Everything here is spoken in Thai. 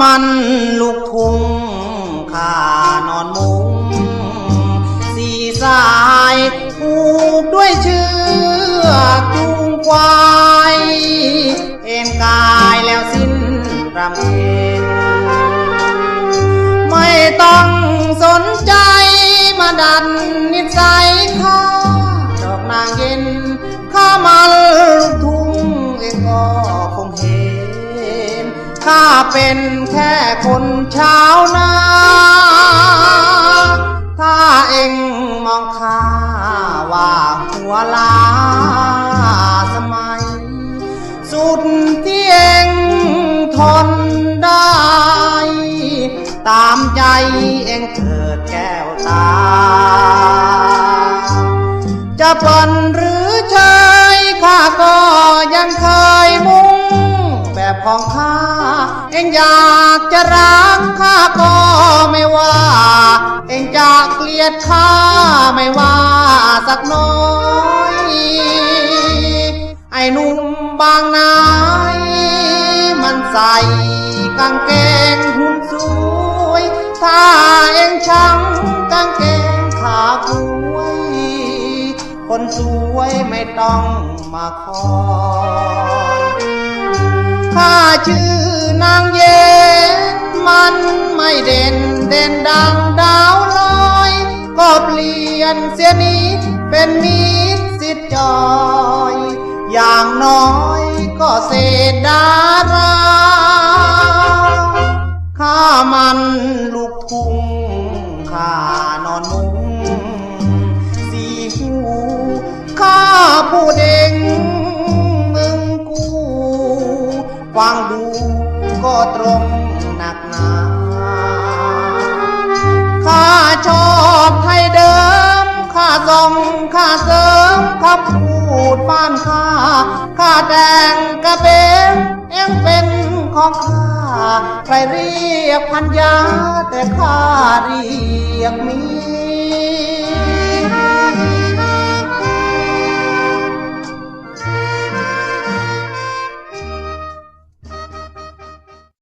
มันลูกทุ่งข้านอนมุงสีสายผูกด้วยเชือกจูงควายเอ็นกายแล้วสิ้นรำเพ็ญไม่ต้องสน น้าเป็นแค่คนชาวนาถ้าเองมองข้าว่าหัวลาสมัย สุดที่เองทนได้ ตามใจเองเถิดแก้วตา จะปล่นหรือเชยข้าก็ยังเคยมุ่งแบบของข้า เองอยากจะรักข้าก็ไม่ว่า เองจะเกลียดข้าไม่ว่าสักน้อย ไอ้นุ่มบางนายมันใส่กางเกงหุ่นสวย ถ้าเองชังกางเกงขาคุยคนสวยไม่ต้องมาคอยข้าชื่อ นางเย็นมันไม่เด่นเด่นดังดาวลอย ก็เปลี่ยนเสียนี้เป็นมิตรสิทธิ์จอย อย่างน้อยก็เศษดาราข้ามันลูกทุ่งข้านอนมุงสีหูข้าผู้เด้งมึงกูฟังดู ก็ตรงหนักหนาข้าชอบไทยเดิมข้าส่งข้าเสริมคำพูดบ้านข้าข้าแต่งกระเบงเองเป็นของข้าใครเรียกพันยาแต่ข้าเรียกมี